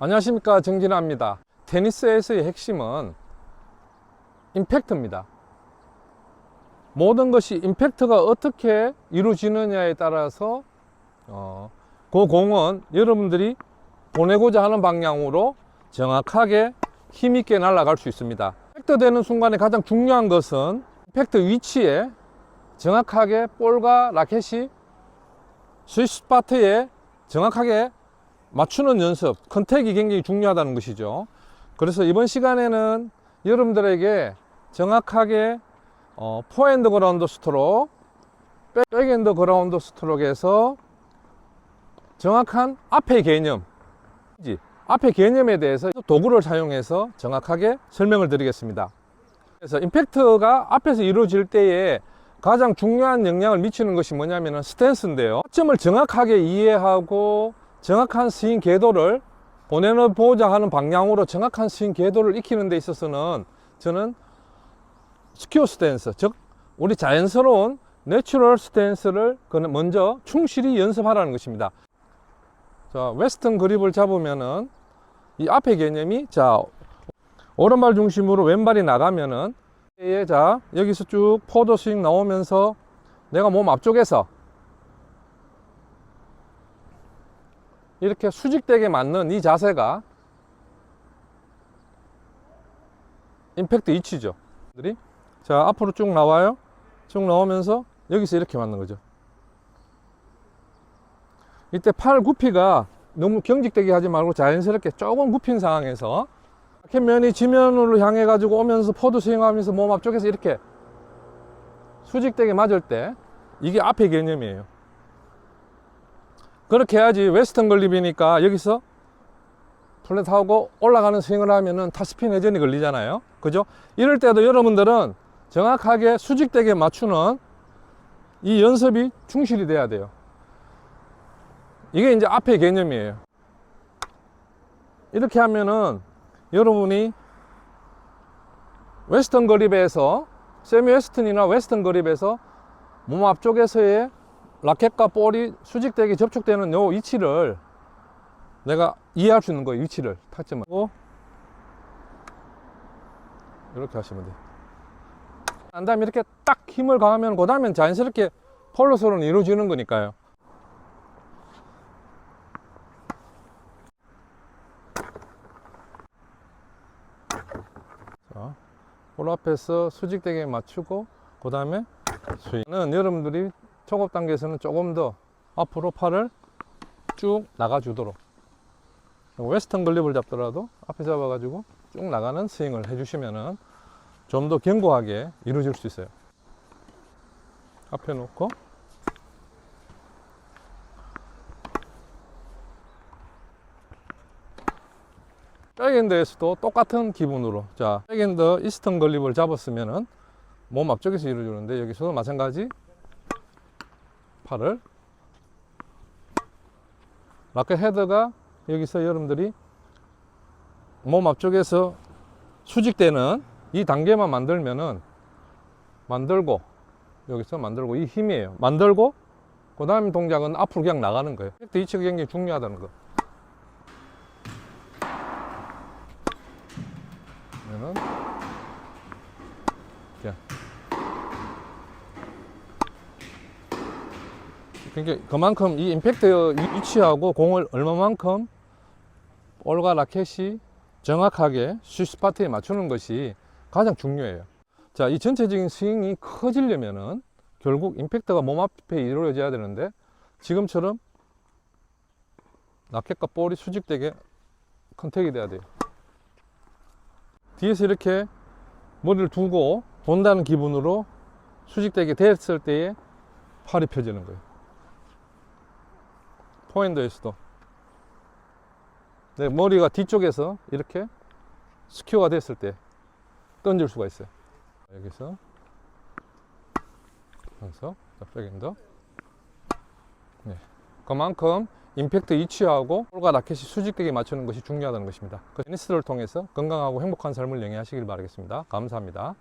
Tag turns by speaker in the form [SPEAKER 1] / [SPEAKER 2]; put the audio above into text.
[SPEAKER 1] 안녕하십니까 정진아입니다. 테니스에서의 핵심은 임팩트입니다. 모든 것이 임팩트가 어떻게 이루어지느냐에 따라서 어, 그 공은 여러분들이 보내고자 하는 방향으로 정확하게 힘있게 날아갈 수 있습니다. 임팩트 되는 순간에 가장 중요한 것은 임팩트 위치에 정확하게 볼과 라켓이 스위스 스파트에 정확하게 맞추는 연습, 컨택이 굉장히 중요하다는 것이죠. 그래서 이번 시간에는 여러분들에게 정확하게 어, 포핸드 그라운드 스트로크, 백- 백핸드 그라운드 스트로크에서 정확한 앞의 개념, 이 앞의 개념에 대해서 도구를 사용해서 정확하게 설명을 드리겠습니다. 그래서 임팩트가 앞에서 이루어질 때에 가장 중요한 영향을 미치는 것이 뭐냐면 스탠스인데요. 점을 정확하게 이해하고 정확한 스윙 궤도를 보내보자 하는 방향으로 정확한 스윙 궤도를 익히는 데 있어서는 저는 스퀘어 스탠스, 즉 우리 자연스러운 내추럴 스탠스를 그는 먼저 충실히 연습하라는 것입니다. 자, 웨스턴 그립을 잡으면은 이 앞의 개념이 자, 오른발 중심으로 왼발이 나가면은 예, 자, 여기서 쭉 포도 스윙 나오면서 내가 몸 앞쪽에서 이렇게 수직되게 맞는 이 자세가 임팩트. 들이 자, 앞으로 쭉 나와요. 쭉 나오면서 여기서 이렇게 맞는 거죠. 이때 팔 굽히가 너무 경직되게 하지 말고 자연스럽게 조금 굽힌 상황에서 면이 지면으로 향해 가지고 오면서 포드 스윙하면서 몸 앞쪽에서 이렇게 수직되게 맞을 때 이게 앞의 개념이에요. 그렇게 해야지 웨스턴 걸립이니까 여기서 플랫하고 올라가는 스윙을 하면은 타스핀 회전이 걸리잖아요. 그죠? 이럴 때도 여러분들은 정확하게 수직되게 맞추는 이 연습이 충실히 돼야 돼요. 이게 이제 앞의 개념이에요. 이렇게 하면은 여러분이 웨스턴 그립에서 세미 웨스턴이나 웨스턴 그립에서 몸 앞쪽에서의 라켓과 볼이 수직되게 접촉되는 요 위치를 내가 이해할 수 있는 거예요 위치를. 타점을. 하고 이렇게 하시면 돼요. 난 다음에 이렇게 딱 힘을 가하면 그 다음엔 자연스럽게 폴로서는 이루어지는 거니까요. 자, 볼 앞에서 수직되게 맞추고 그 다음에 스윙은 여러분들이 초급 단계에서는 조금 더 앞으로 팔을 쭉 나가 주도록. 웨스턴 글립을 잡더라도 앞에 잡아 가지고 쭉 나가는 스윙을 해 주시면은 좀 더 견고하게 이루어질 수 있어요. 앞에 놓고. 백엔드에서도 똑같은 기분으로 자 백엔드 이스턴 글립을 잡았으면은 몸 앞쪽에서 이루어지는데 여기서도 마찬가지 팔을. 라켓 헤드가 여기서 여러분들이 몸 앞쪽에서 수직되는 이 단계만 만들면은 만들고 여기서 만들고 이 힘이에요. 만들고 그 다음 동작은 앞으로 그냥 나가는 거예요. 이 위치가 굉장히 중요하다는 거. 그러면은 자. 그러니까 그만큼 이 임팩트 위치하고 공을 얼마만큼 볼과 라켓이 정확하게 스위스파트에 맞추는 것이 가장 중요해요. 자, 이 전체적인 스윙이 커지려면은 결국 임팩트가 몸 앞에 이루어져야 되는데 지금처럼 라켓과 볼이 수직되게 컨택이 돼야 돼요. 뒤에서 이렇게 머리를 두고 본다는 기분으로 수직되게 됐을 때에 팔이 펴지는 거예요. 포핸드에서도 네, 머리가 뒤쪽에서 이렇게 스퀘어가 됐을 때 던질 수가 있어요. 여기서 자, 백엔더 네. 그만큼 임팩트 위치하고 볼과 라켓이 수직되게 맞추는 것이 중요하다는 것입니다. 그 테니스를 통해서 건강하고 행복한 삶을 영위하시길 바라겠습니다. 감사합니다.